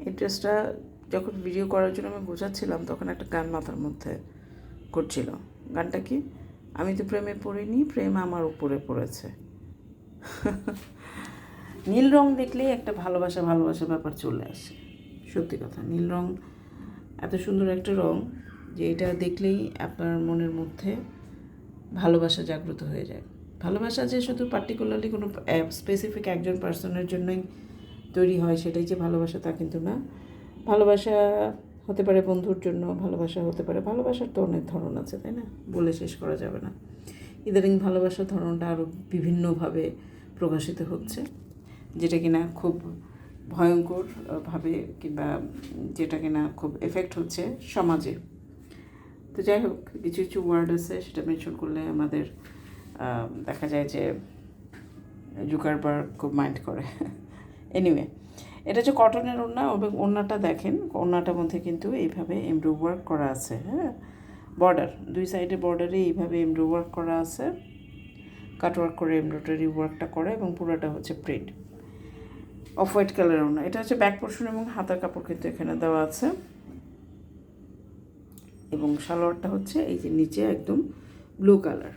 এই ড্রেসটা যখন ভিডিও করার জন্য আমি বোঝাচ্ছিলাম, তখন একটা গান মাথার মধ্যে করছিল গানটা কি? আমি তো প্রেমে পড়িনি, প্রেম আমার উপরে পড়েছে। নীল রং দেখলেই একটা ভালোবাসা ভালোবাসা ব্যাপার চলে আসে। সত্যি কথা, নীল রং, এত সুন্দর একটা রং যে এটা দেখলেই আপনার মনের মধ্যে ভালোবাসা জাগ্রত হয়ে যায়। ভালোবাসা যে শুধু পার্টিকুলারলি কোনো স্পেসিফিক একজন পার্সনের জন্যই তৈরি হয় সেটাই যে ভালোবাসা তা কিন্তু না। ভালোবাসা হতে পারে বন্ধুর জন্য, ভালোবাসা হতে পারে ভালোবাসার তো অনেক ধরন আছে, তাই না? বলে শেষ করা যাবে না। ইদানিং ভালোবাসার ধরনটা আরও বিভিন্নভাবে প্রকাশিত হচ্ছে, যেটা কিনা খুব ভয়ঙ্করভাবে কিংবা যেটা কিনা খুব এফেক্ট হচ্ছে সমাজে। তো যাই হোক, কিছু কিছু ওয়ার্ড আছে, সেটা মেনশন করলে আমাদের দেখা যায় যে জুকারবার খুব মাইন্ড করে। এনিওয়ে এটা হচ্ছে কটনের ওড়না এবং ওড়নাটা দেখেন, ওড়নাটার মধ্যে কিন্তু এইভাবে এমব্রো ওয়ার্ক করা আছে হ্যাঁ? বর্ডার দুই সাইডে বর্ডারে এইভাবে এমব্রো ওয়ার্ক করা আছে। কাটওয়ার্ক করে এমব্রয়ডারি ওয়ার্কটা করে এবং পুরোটা হচ্ছে প্রিন্ট অফ হোয়াইট কালারের ওড়না, এটা হচ্ছে ব্যাক পোর্শন এবং হাতার কাপড় কিন্তু এখানে দেওয়া আছে। এবং সালোয়ারটা হচ্ছে এই যে নিচে একদম ব্লু কালার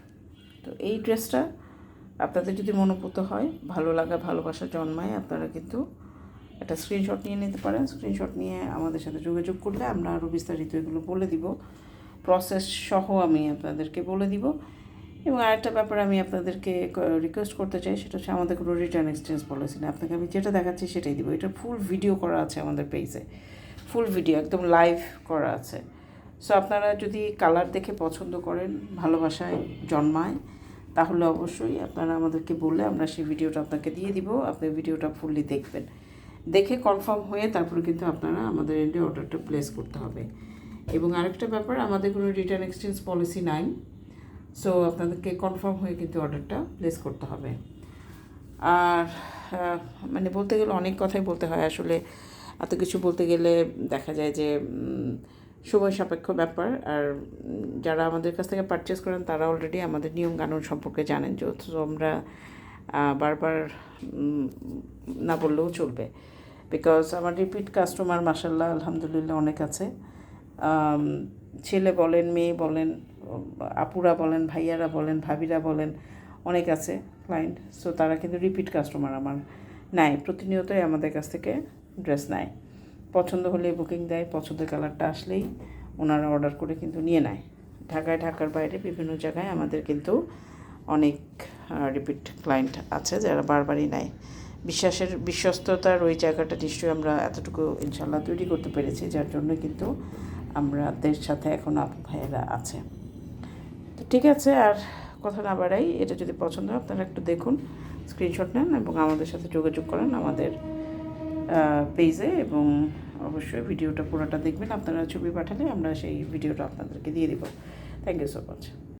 তো এই ড্রেসটা আপনাদের যদি মনোপুত হয়, ভালো লাগা, ভালোবাসা জন্মায়, আপনারা কিন্তু একটা স্ক্রিনশট নিয়ে নিতে পারেন। স্ক্রিনশট নিয়ে আমাদের সাথে যোগাযোগ করলে আমরা আরও বিস্তারিত এগুলো বলে দিব। প্রসেস সহ আমি আপনাদেরকে বলে দিব। এবং আরেকটা ব্যাপার আমি আপনাদেরকে রিকোয়েস্ট করতে চাই, সেটা হচ্ছে আমাদের কোনো রিটার্ন এক্সচেঞ্জ পলিসি না আপনাকে আমি যেটা দেখাচ্ছি সেটাই দিব। এটা ফুল ভিডিও করা আছে আমাদের পেজে ফুল ভিডিও একদম লাইভ করা আছে। সো আপনারা যদি কালার দেখে পছন্দ করেন, ভালোবাসায় জন্মায় তাহলে অবশ্যই আপনারা আমাদেরকে বললে আমরা সেই ভিডিওটা আপনাকে দিয়ে দিব, আপনি ভিডিওটা ফুললি দেখবেন। দেখে কনফার্ম হয়ে তারপরে কিন্তু আপনারা আমাদের এন্ডে অর্ডারটা প্লেস করতে হবে। এবং আরেকটা ব্যাপার, আমাদের কোনো রিটার্ন এক্সচেঞ্জ পলিসি নাই সো আপনাদেরকে কনফার্ম হয়ে কিন্তু অর্ডারটা প্লেস করতে হবে। আর মানে বলতে গেলে অনেক কথাই বলতে হয়। আসলে এত কিছু বলতে গেলে দেখা যায় যে সময় সাপেক্ষ ব্যাপার। আর যারা আমাদের কাছ থেকে পারচেস করেন, তারা অলরেডি আমাদের নিয়ম কানুন সম্পর্কে জানেন, যেহেতু আমরা বারবার না বললেও চলবে। বিকজ আমার রিপিট কাস্টমার মাসাল্লাহ আলহামদুলিল্লাহ, অনেক আছে। ছেলে বলেন, মেয়ে বলেন, আপুরা বলেন, ভাইয়ারা বলেন, ভাবিরা বলেন, অনেক আছে ক্লায়েন্ট সো তারা কিন্তু রিপিট কাস্টমার আমার নেয় প্রতিনিয়তই আমাদের কাছ থেকে ড্রেস নেয়। পছন্দ হলে বুকিং দেয়, পছন্দের কালারটা আসলেই ওনারা অর্ডার করে কিন্তু নিয়ে নেয়। ঢাকায়, ঢাকার বাইরে বিভিন্ন জায়গায় আমাদের কিন্তু অনেক রিপিট ক্লায়েন্ট আছে যারা বারবারই নেয়। বিশ্বাসের, বিশ্বস্ততার ওই জায়গাটা নিশ্চয়ই আমরা এতটুকু ইনশাল্লাহ তৈরি করতে পেরেছি, যার জন্য কিন্তু আমাদের সাথে এখন আপু ভাইয়েরা আছে। তো ঠিক আছে, আর কথা না বাড়াই, এটা যদি পছন্দ হয় আপনারা একটু দেখুন স্ক্রিনশট নেন এবং আমাদের সাথে যোগাযোগ করেন আমাদের পেজে এবং অবশ্যই ভিডিওটা পুরোটা দেখবেন। আপনারা ছবি পাঠালে আমরা সেই ভিডিওটা আপনাদেরকে দিয়ে দিব। Thank you so much